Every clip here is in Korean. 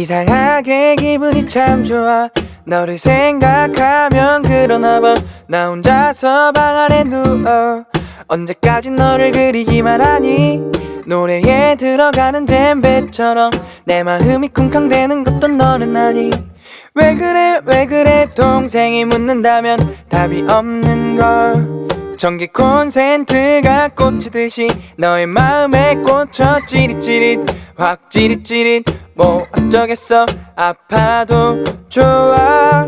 이상하게 기분이 참 좋아. 너를 생각하면 그러나 봐. 나 혼자서 방 안에 누워. 언제까지 너를 그리기만 하니? 노래에 들어가는 잼배처럼 내 마음이 쿵쾅대는 것도 너는 아니. 왜 그래 왜 그래? 동생이 묻는다면 답이 없는 걸. 전기 콘센트가 꽂히듯이 너의 마음에 꽂혀 찌릿찌릿 확 찌릿찌릿 뭐 어쩌겠어. 아파도 좋아.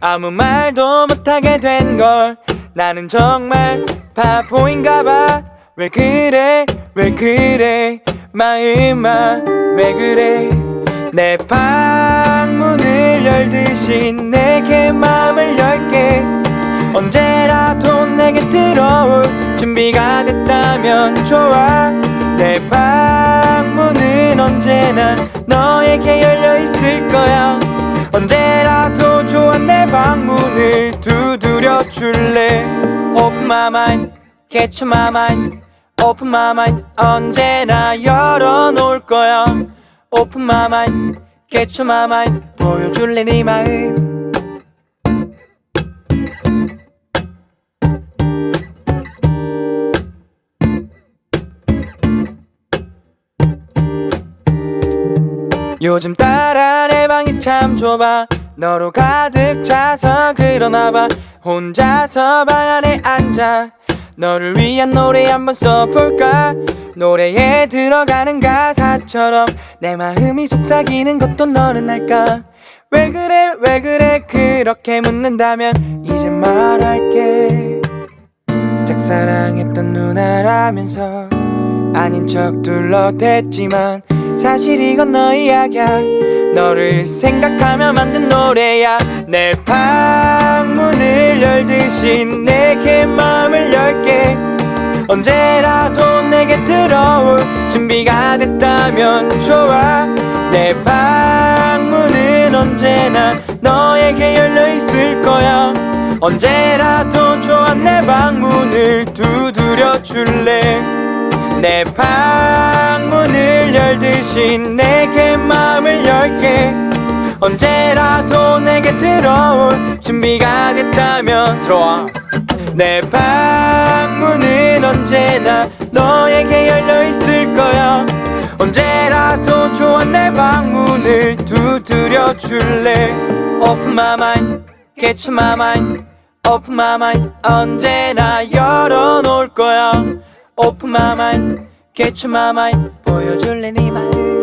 아무 말도 못하게 된 걸. 나는 정말 바보인가 봐. 왜 그래? 왜 그래? 마음아 왜 그래? 내 방문을 열듯이 내게 마음을 열게. 언제라도 내게 들어올 준비가 됐다면 좋아. 내 방문은 언제나 너에게 열려 있을 거야 언제라도 좋아 내 방문을 두드려 줄래 Open my mind, get you my mind Open my mind 언제나 열어놓을 거야 Open my mind, get you my mind 보여줄래 네 마음 요즘 따라 내 방이 참 좁아. 너로 가득 차서 그러나봐. 혼자서 방 안에 앉아. 너를 위한 노래 한번 써볼까? 노래에 들어가는 가사처럼 내 마음이 속삭이는 것도 너는 알까? 왜 그래 왜 그래? 그렇게 묻는다면 이제 말할게. 짝사랑했던 누나라면서 아닌 척 둘러댔지만 사실 이건 너 이야기야. 너를 생각하며 만든 노래야. 내 방문을 열듯이 내게 마음을 열게. 언제라도 내게 들어올 준비가 됐다면 좋아. 내 방문은 언제나 너에게 열려 있을 거야. 언제라도 좋아. 내 방문을 두드려 줄래? 내 방문을 열듯이 내게 마음을 열게. 언제라도 내게 들어올 준비가 됐다면 들어와. 내 방문은 언제나 너에게 열려 있을 거야. 언제라도 좋아 내 방문을 두드려 줄래? Open my mind, get you my mind. Open my mind 언제나 열어놓을 거야. Open my mind, get you my mind 보여줄래 네 마음?